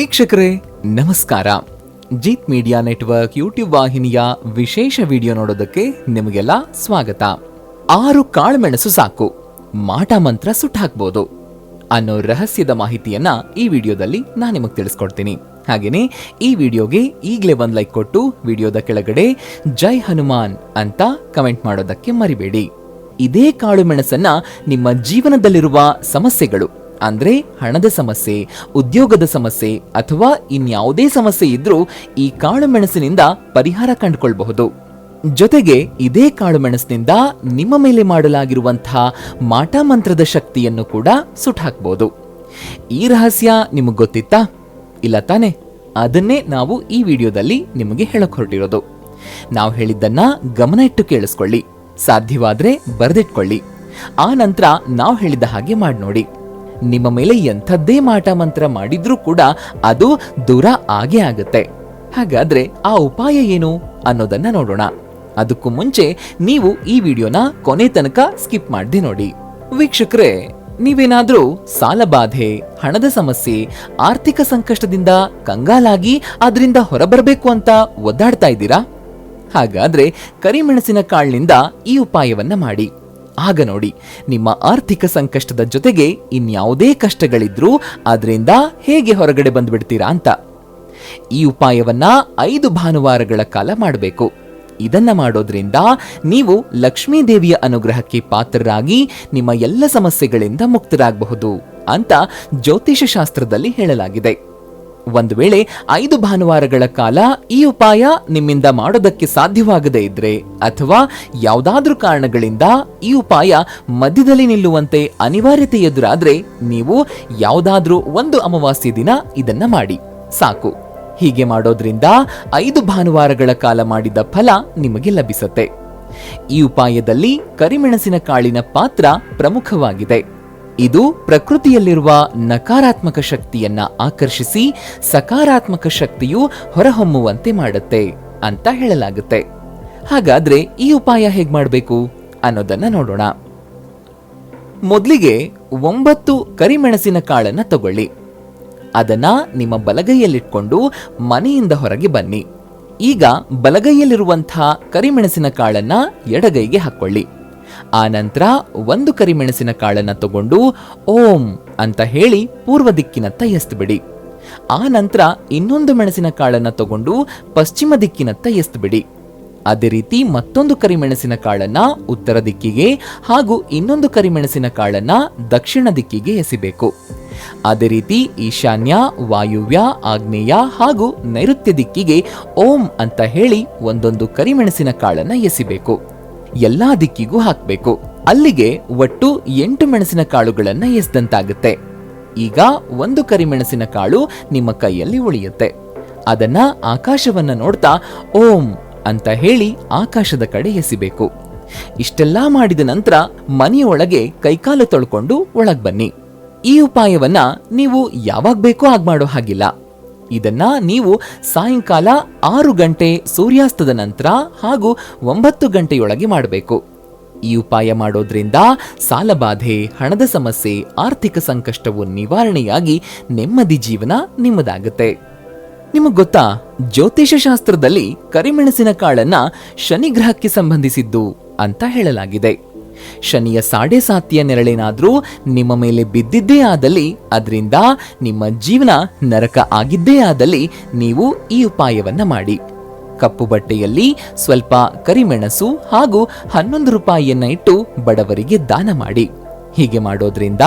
ವೀಕ್ಷಕರೇ, ನಮಸ್ಕಾರ. Jeet media network YouTube ವಾಹಿನಿಯ ವಿಶೇಷ ವಿಡಿಯೋ ನೋಡೋದಕ್ಕೆ ನಿಮಗೆಲ್ಲ ಸ್ವಾಗತ. ಆರು ಕಾಳುಮೆಣಸು ಸಾಕು. ಮಾಟ ಮಂತ್ರ ಸುಟ್ಟಾಕ್ಬೋದು. ಅನ್ನೋ ರಹಸ್ಯದ ಮಾಹಿತಿಯನ್ನ ಈ ವಿಡಿಯೋದಲ್ಲಿ ನಾನು ನಿಮಗೆ ತಿಳಿಸ್ಕೊಡ್ತೀನಿ. ಹಾಗೆಯೇ ಈ ವಿಡಿಯೋಗೆ ಈಗಲೇ ಒಂದು ಲೈಕ್ ಕೊಟ್ಟು ವಿಡಿಯೋದ ಕೆಳಗಡೆ ಜೈ ಹನುಮಾನ್ ಅಂತ ಕಮೆಂಟ್ ಮಾಡೋದಕ್ಕೆ ಮರಿಬೇಡಿ. ಇದೇ ಕಾಳುಮೆಣಸನ್ನ ನಿಮ್ಮ ಜೀವನದಲ್ಲಿರುವ ಸಮಸ್ಯೆಗಳು ಅಂದ್ರೆ ಹಣದ ಸಮಸ್ಯೆ, ಉದ್ಯೋಗದ ಸಮಸ್ಯೆ ಅಥವಾ ಇನ್ಯಾವುದೇ ಸಮಸ್ಯೆ ಇದ್ರೂ ಈ ಕಾಳುಮೆಣಸಿನಿಂದ ಪರಿಹಾರ ಕಂಡುಕೊಳ್ಬಹುದು. ಜೊತೆಗೆ ಇದೇ ಕಾಳುಮೆಣಸಿನಿಂದ ನಿಮ್ಮ ಮೇಲೆ ಮಾಡಲಾಗಿರುವಂತಹ ಮಾಟ ಮಂತ್ರದ ಶಕ್ತಿಯನ್ನು ಕೂಡ ಸುಟ್ಟಾಕ್ಬೋದು ಈ ರಹಸ್ಯ ನಿಮಗೆ ಗೊತ್ತಿತ್ತಾ? ಇಲ್ಲ ತಾನೆ? ಅದನ್ನೇ ನಾವು ಈ ವಿಡಿಯೋದಲ್ಲಿ ನಿಮಗೆ ಹೇಳಕ್ ಹೊರಟಿರೋದು ನಾವು ಹೇಳಿದ್ದನ್ನ ಗಮನ ಇಟ್ಟು ಕೇಳಿಸ್ಕೊಳ್ಳಿ. ಸಾಧ್ಯವಾದ್ರೆ ಬರೆದಿಟ್ಕೊಳ್ಳಿ. ಆ ನಂತರ ನಾವು ಹೇಳಿದ ಹಾಗೆ ಮಾಡಿ ನೋಡಿ ನಿಮ್ಮ ಮೇಲೆ ಎಂಥದ್ದೇ ಮಾಟ ಮಂತ್ರ ಮಾಡಿದ್ರೂ ಕೂಡ ಅದು ದೂರ ಆಗೇ ಆಗುತ್ತೆ. ಹಾಗಾದ್ರೆ ಆ ಉಪಾಯ ಏನು ಅನ್ನೋದನ್ನ ನೋಡೋಣ. ಅದಕ್ಕೂ ಮುಂಚೆ ನೀವು ಈ ವಿಡಿಯೋನ ಕೊನೆ ತನಕ ಸ್ಕಿಪ್ ಮಾಡದೆ ನೋಡಿ. ವೀಕ್ಷಕರೇ, ನೀವೇನಾದ್ರೂ ಸಾಲಬಾಧೆ ಹಣದ ಸಮಸ್ಯೆ, ಆರ್ಥಿಕ ಸಂಕಷ್ಟದಿಂದ ಕಂಗಾಲಾಗಿ ಅದರಿಂದ ಹೊರಬರಬೇಕು ಅಂತ ಒದ್ದಾಡ್ತಾ ಇದ್ದೀರಾ? ಹಾಗಾದ್ರೆ ಕರಿಮೆಣಸಿನ ಕಾಳಿನಿಂದ ಈ ಉಪಾಯವನ್ನ ಮಾಡಿ. ಆಗ ನೋಡಿ, ನಿಮ್ಮ ಆರ್ಥಿಕ ಸಂಕಷ್ಟದ ಜೊತೆಗೆ ಇನ್ಯಾವುದೇ ಕಷ್ಟಗಳಿದ್ರೂ ಅದರಿಂದ ಹೇಗೆ ಹೊರಗಡೆ ಬಂದ್ಬಿಡ್ತೀರಾ ಅಂತ. ಈ ಉಪಾಯವನ್ನ ಐದು ಭಾನುವಾರಗಳ ಕಾಲ ಮಾಡಬೇಕು. ಇದನ್ನ ಮಾಡೋದ್ರಿಂದ ನೀವು ಲಕ್ಷ್ಮೀ ದೇವಿಯ ಅನುಗ್ರಹಕ್ಕೆ ಪಾತ್ರರಾಗಿ ನಿಮ್ಮ ಎಲ್ಲ ಸಮಸ್ಯೆಗಳಿಂದ ಮುಕ್ತರಾಗಬಹುದು ಅಂತ ಜ್ಯೋತಿಷ ಶಾಸ್ತ್ರದಲ್ಲಿ ಹೇಳಲಾಗಿದೆ. ಒಂದು ವೇಳೆ ಐದು ಭಾನುವಾರಗಳ ಕಾಲ ಈ ಉಪಾಯ ನಿಮ್ಮಿಂದ ಮಾಡೋದಕ್ಕೆ ಸಾಧ್ಯವಾಗದೇ ಇದ್ರೆ ಅಥವಾ ಯಾವುದಾದ್ರೂ ಕಾರಣಗಳಿಂದ ಈ ಉಪಾಯ ಮಧ್ಯದಲ್ಲಿ ನಿಲ್ಲುವಂತೆ ಅನಿವಾರ್ಯತೆ ಎದುರಾದ್ರೆ ನೀವು ಯಾವುದಾದ್ರೂ ಒಂದು ಅಮಾವಾಸ್ಯ ದಿನ ಇದನ್ನ ಮಾಡಿ. ಸಾಕು. ಹೀಗೆ ಮಾಡೋದ್ರಿಂದ ಐದು ಭಾನುವಾರಗಳ ಕಾಲ ಮಾಡಿದ ಫಲ ನಿಮಗೆ ಲಭಿಸುತ್ತೆ. ಈ ಉಪಾಯದಲ್ಲಿ ಕರಿಮೆಣಸಿನ ಕಾಳಿನ ಪಾತ್ರ ಪ್ರಮುಖವಾಗಿದೆ. ಇದು ಪ್ರಕೃತಿಯಲ್ಲಿರುವ ನಕಾರಾತ್ಮಕ ಶಕ್ತಿಯನ್ನ ಆಕರ್ಷಿಸಿ ಸಕಾರಾತ್ಮಕ ಶಕ್ತಿಯು ಹೊರಹೊಮ್ಮುವಂತೆ ಮಾಡುತ್ತೆ ಅಂತ ಹೇಳಲಾಗುತ್ತೆ. ಹಾಗಾದ್ರೆ ಈ ಉಪಾಯ ಹೇಗೆ ಮಾಡಬೇಕು ಅನ್ನೋದನ್ನ ನೋಡೋಣ. ಮೊದಲಿಗೆ ಒಂಬತ್ತು ಕರಿಮೆಣಸಿನ ಕಾಳನ್ನ ತಗೊಳ್ಳಿ. ಅದನ್ನ ನಿಮ್ಮ ಬಲಗೈಯಲ್ಲಿಟ್ಕೊಂಡು ಮನೆಯಿಂದ ಹೊರಗೆ ಬನ್ನಿ. ಈಗ ಬಲಗೈಯಲ್ಲಿರುವಂತಹ ಕರಿಮೆಣಸಿನ ಕಾಳನ್ನ ಎಡಗೈಗೆ ಹಾಕೊಳ್ಳಿ. ಆ ನಂತರ ಒಂದು ಕರಿಮೆಣಸಿನ ಕಾಳನ್ನು ತಗೊಂಡು ಓಂ ಅಂತ ಹೇಳಿ ಪೂರ್ವ ದಿಕ್ಕಿನತ್ತ ಎಸ್ದುಬಿಡಿ ಆ ನಂತರ ಇನ್ನೊಂದು ಮೆಣಸಿನ ಕಾಳನ್ನು ತಗೊಂಡು ಪಶ್ಚಿಮ ದಿಕ್ಕಿನತ್ತ ಎಸ್ದುಬಿಡಿ ಅದೇ ರೀತಿ ಮತ್ತೊಂದು ಕರಿಮೆಣಸಿನ ಕಾಳನ್ನ ಉತ್ತರ ದಿಕ್ಕಿಗೆ ಹಾಗೂ ಇನ್ನೊಂದು ಕರಿಮೆಣಸಿನ ಕಾಳನ್ನ ದಕ್ಷಿಣ ದಿಕ್ಕಿಗೆ ಎಸಿಬೇಕು. ಅದೇ ರೀತಿ ಈಶಾನ್ಯ, ವಾಯುವ್ಯ, ಆಗ್ನೇಯ ಹಾಗೂ ನೈಋತ್ಯ ದಿಕ್ಕಿಗೆ ಓಂ ಅಂತ ಹೇಳಿ ಒಂದೊಂದು ಕರಿಮೆಣಸಿನ ಕಾಳನ್ನ ಎಸಿಬೇಕು. ಎಲ್ಲಾ ದಿಕ್ಕಿಗೂ ಹಾಕಬೇಕು. ಅಲ್ಲಿಗೆ ಒಟ್ಟು ಎಂಟು ಮೆಣಸಿನ ಕಾಳುಗಳನ್ನ ಎಸ್ದಂತಾಗುತ್ತೆ. ಈಗ ಒಂದು ಕರಿಮೆಣಸಿನ ಕಾಳು ನಿಮ್ಮ ಕೈಯಲ್ಲಿ ಉಳಿಯುತ್ತೆ. ಅದನ್ನ ಆಕಾಶವನ್ನ ನೋಡ್ತಾ ಓಂ ಅಂತ ಹೇಳಿ ಆಕಾಶದ ಕಡೆ ಎಸಿಬೇಕು. ಇಷ್ಟೆಲ್ಲಾ ಮಾಡಿದ ನಂತರ ಮನೆಯೊಳಗೆ ಕೈಕಾಲು ತೊಳ್ಕೊಂಡು ಒಳಗ್ ಬನ್ನಿ. ಈ ಉಪಾಯವನ್ನ ನೀವು ಯಾವಾಗ ಬೇಕೋ ಆಗ್ಮಾಡೋ ಹಾಗಿಲ್ಲ. ಇದನ್ನ ನೀವು ಸಾಯಂಕಾಲ ಆರು ಗಂಟೆ ಸೂರ್ಯಾಸ್ತದ ನಂತರ ಹಾಗೂ ಒಂಬತ್ತು ಗಂಟೆಯೊಳಗೆ ಮಾಡಬೇಕು. ಈ ಉಪಾಯ ಮಾಡೋದ್ರಿಂದ ಸಾಲಬಾಧೆ, ಹಣದ ಸಮಸ್ಯೆ, ಆರ್ಥಿಕ ಸಂಕಷ್ಟವು ನಿವಾರಣೆಯಾಗಿ ನೆಮ್ಮದಿ ಜೀವನ ನಿಮ್ಮದಾಗುತ್ತೆ. ನಿಮಗ್ ಗೊತ್ತಾ? ಜ್ಯೋತಿಷ ಶಾಸ್ತ್ರದಲ್ಲಿ ಕರಿಮೆಣಸಿನ ಕಾಳನ್ನ ಶನಿಗ್ರಹಕ್ಕೆ ಸಂಬಂಧಿಸಿದ್ದು ಅಂತ ಹೇಳಲಾಗಿದೆ. ಶನಿಯ ಸಾಡೆ ಸಾತಿಯ ನೆರಳೇನಾದರೂ ನಿಮ್ಮ ಮೇಲೆ ಬಿದ್ದಿದ್ದೇ ಆದಲ್ಲಿ, ಅದರಿಂದ ನಿಮ್ಮ ಜೀವನ ನರಕ ಆಗಿದ್ದೇ ಆದಲ್ಲಿ ನೀವು ಈ ಉಪಾಯವನ್ನ ಮಾಡಿ. ಕಪ್ಪು ಬಟ್ಟೆಯಲ್ಲಿ ಸ್ವಲ್ಪ ಕರಿಮೆಣಸು ಹಾಗೂ ಹನ್ನೊಂದು ರೂಪಾಯಿಯನ್ನ ಇಟ್ಟು ಬಡವರಿಗೆ ದಾನ ಮಾಡಿ. ಹೀಗೆ ಮಾಡೋದ್ರಿಂದ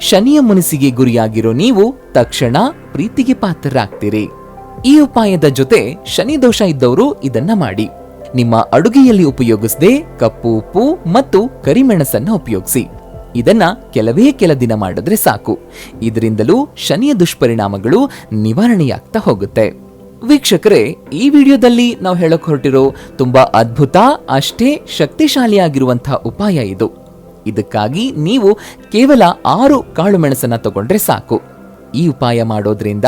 ಶನಿಯ ಮುನಿಸಿಗೆ ಗುರಿಯಾಗಿರೋ ನೀವು ತಕ್ಷಣ ಪ್ರೀತಿಗೆ ಪಾತ್ರರಾಗ್ತೀರಿ. ಈ ಉಪಾಯದ ಜೊತೆ ಶನಿ ದೋಷ ಇದ್ದವರು ಇದನ್ನ ಮಾಡಿ. ನಿಮ್ಮ ಅಡುಗೆಯಲ್ಲಿ ಉಪಯೋಗಿಸದೆ ಕಪ್ಪು, ಉಪ್ಪು ಮತ್ತು ಕರಿಮೆಣಸನ್ನು ಉಪಯೋಗಿಸಿ. ಇದನ್ನ ಕೆಲವೇ ಕೆಲ ದಿನ ಮಾಡಿದ್ರೆ ಸಾಕು. ಇದರಿಂದಲೂ ಶನಿಯ ದುಷ್ಪರಿಣಾಮಗಳು ನಿವಾರಣೆಯಾಗ್ತಾ ಹೋಗುತ್ತೆ. ವೀಕ್ಷಕರೇ, ಈ ವಿಡಿಯೋದಲ್ಲಿ ನಾವು ಹೇಳಕ್ ಹೊರಟಿರೋ ತುಂಬಾ ಅದ್ಭುತ, ಅಷ್ಟೇ ಶಕ್ತಿಶಾಲಿಯಾಗಿರುವಂತಹ ಉಪಾಯ ಇದು. ಇದಕ್ಕಾಗಿ ನೀವು ಕೇವಲ ಆರು ಕಾಳು ಮೆಣಸನ್ನ ತಗೊಂಡ್ರೆ ಸಾಕು. ಈ ಉಪಾಯ ಮಾಡೋದ್ರಿಂದ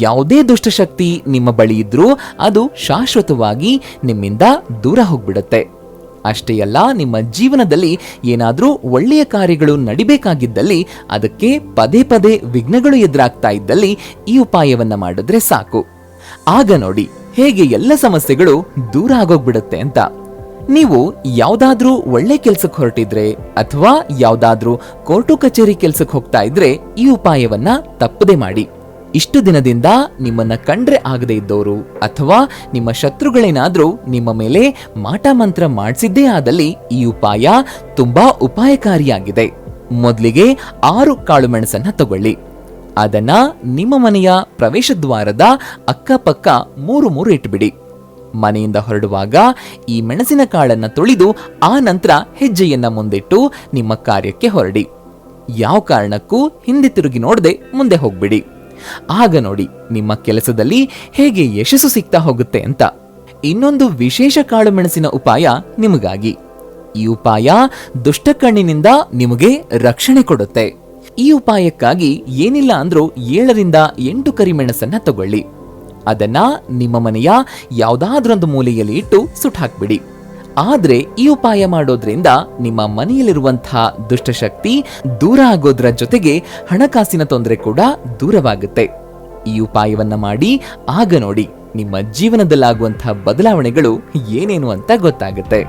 ಯಾವುದೇ ದುಷ್ಟಶಕ್ತಿ ನಿಮ್ಮ ಬಳಿ ಇದ್ರೂ ಅದು ಶಾಶ್ವತವಾಗಿ ನಿಮ್ಮಿಂದ ದೂರ ಹೋಗ್ಬಿಡುತ್ತೆ. ಅಷ್ಟೇ ಅಲ್ಲ, ನಿಮ್ಮ ಜೀವನದಲ್ಲಿ ಏನಾದರೂ ಒಳ್ಳೆಯ ಕಾರ್ಯಗಳು ನಡಿಬೇಕಾಗಿದ್ದಲ್ಲಿ ಅದಕ್ಕೆ ಪದೇ ಪದೇ ವಿಘ್ನಗಳು ಎದುರಾಗ್ತಾ ಇದ್ದಲ್ಲಿ ಈ ಉಪಾಯವನ್ನ ಮಾಡಿದ್ರೆ ಸಾಕು. ಆಗ ನೋಡಿ, ಹೇಗೆ ಎಲ್ಲ ಸಮಸ್ಯೆಗಳು ದೂರ ಆಗೋಗ್ಬಿಡುತ್ತೆ ಅಂತ. ನೀವು ಯಾವ್ದಾದ್ರೂ ಒಳ್ಳೆ ಕೆಲ್ಸಕ್ಕೆ ಹೊರಟಿದ್ರೆ ಅಥವಾ ಯಾವ್ದಾದ್ರೂ ಕೋರ್ಟು ಕಚೇರಿ ಕೆಲ್ಸಕ್ಕೆ ಹೋಗ್ತಾ ಇದ್ರೆ ಈ ಉಪಾಯವನ್ನ ತಪ್ಪದೆ ಮಾಡಿ. ಇಷ್ಟು ದಿನದಿಂದ ನಿಮ್ಮನ್ನ ಕಂಡ್ರೆ ಆಗದೆ ಇದ್ದವರು ಅಥವಾ ನಿಮ್ಮ ಶತ್ರುಗಳೇನಾದ್ರೂ ನಿಮ್ಮ ಮೇಲೆ ಮಾಟ ಮಂತ್ರ ಮಾಡಿಸಿದ್ದೇ ಆದಲ್ಲಿ ಈ ಉಪಾಯ ತುಂಬಾ ಉಪಾಯಕಾರಿಯಾಗಿದೆ. ಮೊದಲಿಗೆ ಆರು ಕಾಳು ಮೆಣಸನ್ನ ತಗೊಳ್ಳಿ. ಅದನ್ನ ನಿಮ್ಮ ಮನೆಯ ಪ್ರವೇಶ ದ್ವಾರದ ಅಕ್ಕಪಕ್ಕ ಮೂರು ಮೂರು ಇಟ್ಬಿಡಿ. ಮನೆಯಿಂದ ಹೊರಡುವಾಗ ಈ ಮೆಣಸಿನ ಕಾಳನ್ನ ತೊಳೆದು ಆ ನಂತರ ಹೆಜ್ಜೆಯನ್ನ ಮುಂದಿಟ್ಟು ನಿಮ್ಮ ಕಾರ್ಯಕ್ಕೆ ಹೊರಡಿ. ಯಾವ ಕಾರಣಕ್ಕೂ ಹಿಂದೆ ತಿರುಗಿ ನೋಡದೆ ಮುಂದೆ ಹೋಗ್ಬಿಡಿ. ಆಗ ನೋಡಿ ನಿಮ್ಮ ಕೆಲಸದಲ್ಲಿ ಹೇಗೆ ಯಶಸ್ಸು ಸಿಗ್ತಾ ಹೋಗುತ್ತೆ ಅಂತ. ಇನ್ನೊಂದು ವಿಶೇಷ ಕಾಳು ಮೆಣಸಿನ ಉಪಾಯ ನಿಮಗಾಗಿ. ಈ ಉಪಾಯ ದುಷ್ಟಕಣ್ಣಿನಿಂದ ನಿಮಗೆ ರಕ್ಷಣೆ ಕೊಡುತ್ತೆ. ಈ ಉಪಾಯಕ್ಕಾಗಿ ಏನಿಲ್ಲ ಅಂದ್ರೂ ಏಳರಿಂದ ಎಂಟು ಕರಿಮೆಣಸನ್ನ ತಗೊಳ್ಳಿ. ಅದನ್ನ ನಿಮ್ಮ ಮನೆಯ ಯಾವ್ದಾದ್ರೊಂದು ಮೂಲೆಯಲ್ಲಿ ಇಟ್ಟು ಸುಟ್ಟಾಕ್ಬಿಡಿ ಆದ್ರೆ ಈ ಉಪಾಯ ಮಾಡೋದ್ರಿಂದ ನಿಮ್ಮ ಮನೆಯಲ್ಲಿರುವಂತಹ ದುಷ್ಟಶಕ್ತಿ ದೂರ ಆಗೋದ್ರ ಜೊತೆಗೆ ಹಣಕಾಸಿನ ತೊಂದರೆ ಕೂಡ ದೂರವಾಗುತ್ತೆ. ಈ ಉಪಾಯವನ್ನ ಮಾಡಿ ಆಗ ನೋಡಿ ನಿಮ್ಮ ಜೀವನದಲ್ಲಾಗುವಂತಹ ಬದಲಾವಣೆಗಳು ಏನೇನು ಅಂತ ಗೊತ್ತಾಗುತ್ತೆ.